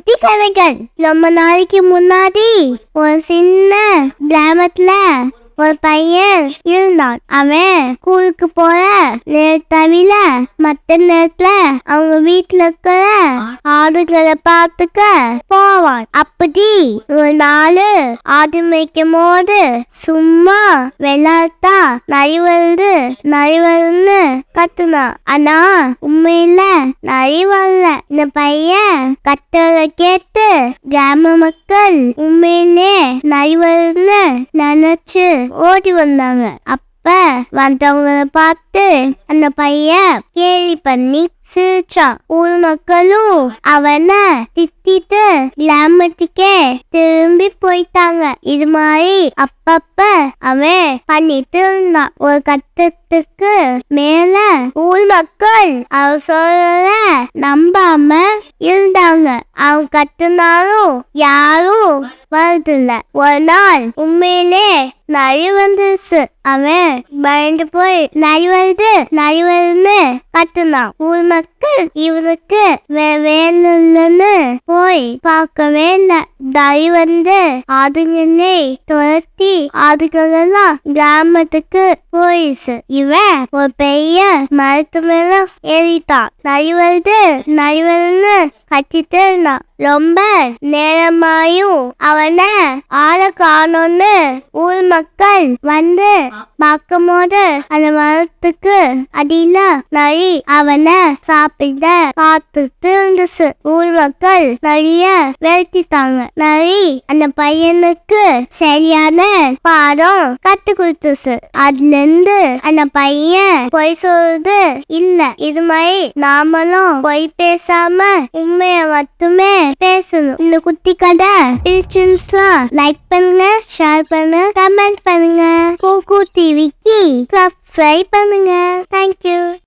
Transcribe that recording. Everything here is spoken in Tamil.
கதைகள் ரொம்ப நாளைக்கு முன்னாடி ஒரு சின்ன கிராமத்துல ஒரு பையன் இருந்தான். அவன் ஸ்கூலுக்கு போற நேரத்தவில தவிர மத்த நேரத்துல அவங்க வீட்டுல இருக்கிற ஆடுகளை பார்த்துக்க போவான். அப்படி ஒரு நாள் ஆடு மேய்க்கும் போது சும்மா விளையாட்டா நரி வருது நரி வருதுன்னு கத்துனான். ஆனா உண்மையில நரி வரல. இந்த பையன் கத்தலை கேட்டு கிராம மக்கள் உண்மையிலே நரி வருதுன்னு நினைச்சு ஓடி வந்தாங்க. அப்ப வந்தவங்களை பார்த்து அந்த பையன் கேலி பண்ணி சிரிச்சான். ஊர் மக்களும் அவனை திட்டிட்டு கிராமத்துக்கே திரும்பி போயிட்டாங்க. இது மாதிரி அப்பப்ப அவன் பண்ணிட்டு இருந்தான். ஒரு கட்டத்துக்கு மேல ஊர் மக்கள் அவர் சொல்ல நம்பாம இருந்தாங்க. அவன் கத்துனாலும் யாரும் வருதில்ல ஒரு நாள் உண்மையிலே நரி வந்துருச்சு. அவன் பயந்து போய் நரி வருது நரி வருதுன்னு கத்துனான். ஊர் மக்கள் இவருக்கு வே- போய் பார்க்கவே இல்லை. நரி வந்து ஆடுகளை துரத்தி ஆடுகளெல்லாம் கிராமத்துக்கு போயிடுச்சு. இவன் ஒரு பெரிய மரத்து மேல ஏறிட்டான். நரி வருது நரி வருதுன்னு கத்திட்டு இருந்தான். ரொம்ப நேரமாயும் அவனை ஆளை காணோன்னு ஊர் மக்கள் வந்து பார்க்கும் போது அந்த மரத்துக்கு அடியில நரி அவனை சாப்பிட காத்துட்டு இருந்துச்சு. ஊர் மக்கள் நரிய விரட்டிட்டாங்க நரி அந்த பையனுக்கு சரியான பாடம் கத்து கொடுத்துச்சு. அதுல இருந்து அந்த பையன் பொய் சொல்றது இல்ல. இது மாதிரி நாமளும் பொய் பேசாம உண்மைய மட்டுமே பேசணும். இந்த குட்டி கதை பிடிச்சிருந்துச்சுன்னா லைக் பண்ணுங்க ஷேர் பண்ணுங்க கமெண்ட் பண்ணுங்க. கூகு டிவிக்கு சப்ஸ்கிரைப் பண்ணுங்க. தேங்க்யூ